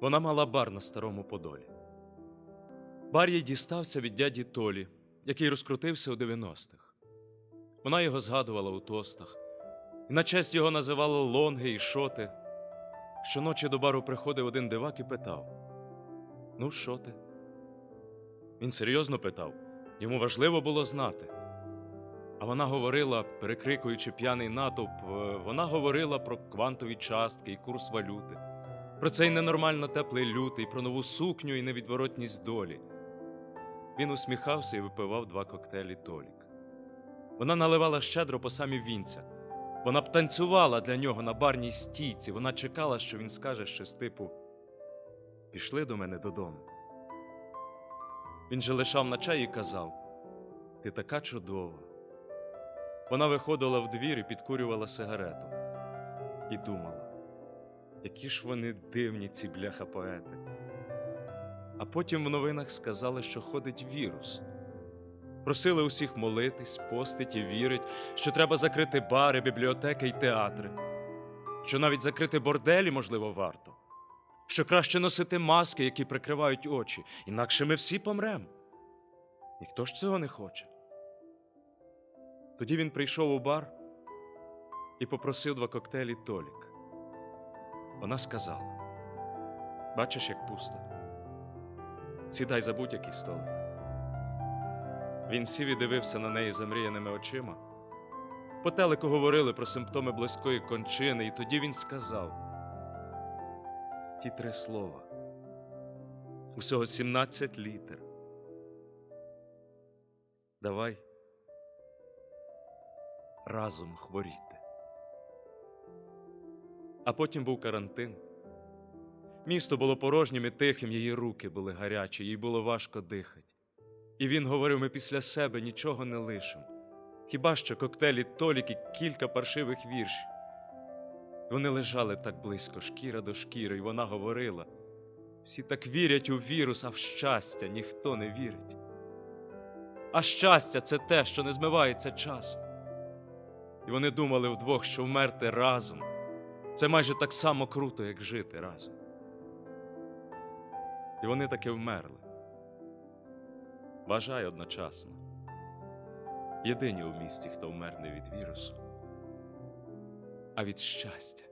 Вона мала бар на старому Подолі. Бар їй дістався від дяді Толі, який розкрутився у 90-х. Вона його згадувала у тостах, і на честь його називала лонги і шоти. Щоночі до бару приходив один дивак і питав: Ну, що ти? Він серйозно питав, йому важливо було знати. А вона говорила, перекрикуючи п'яний натовп, вона говорила про квантові частки і курс валюти, про цей ненормально теплий лютий, про нову сукню і невідворотність долі. Він усміхався і випивав два коктейлі Толік. Вона наливала щедро по самі вінця. Вона б танцювала для нього на барній стійці. Вона чекала, що він скаже щось типу Пішли до мене додому. Він же лишав на чай і казав Ти така чудова. Вона виходила в двір і підкурювала сигарету. І думала, які ж вони дивні, ці бляха-поети. А потім в новинах сказали, що ходить вірус. Просили усіх молитись, постить і вірить, що треба закрити бари, бібліотеки й театри, що навіть закрити борделі, можливо, варто, що краще носити маски, які прикривають очі, інакше ми всі помремо. Ніхто ж цього не хоче. Тоді він прийшов у бар і попросив два коктейлі Толік. Вона сказала: Бачиш, як пусто. Сідай за будь-який столик. Він сів і дивився на неї замріяними очима. По телеку говорили про симптоми близької кончини, і тоді він сказав ті три слова. Усього 17 літер. Давай разом хворіти. А потім був карантин. Місто було порожнім і тихим, її руки були гарячі, їй було важко дихати. І він говорив: ми після себе нічого не лишимо. Хіба що коктейлі Толік і кілька паршивих віршів. Вони лежали так близько, шкіра до шкіри, і вона говорила: всі так вірять у вірус, а в щастя ніхто не вірить. А щастя це те, що не змивається часом. І вони думали вдвох, що вмерти разом це майже так само круто, як жити разом. І вони таки вмерли. Бажай одночасно. Єдині у місті, хто вмер не від вірусу, а від щастя.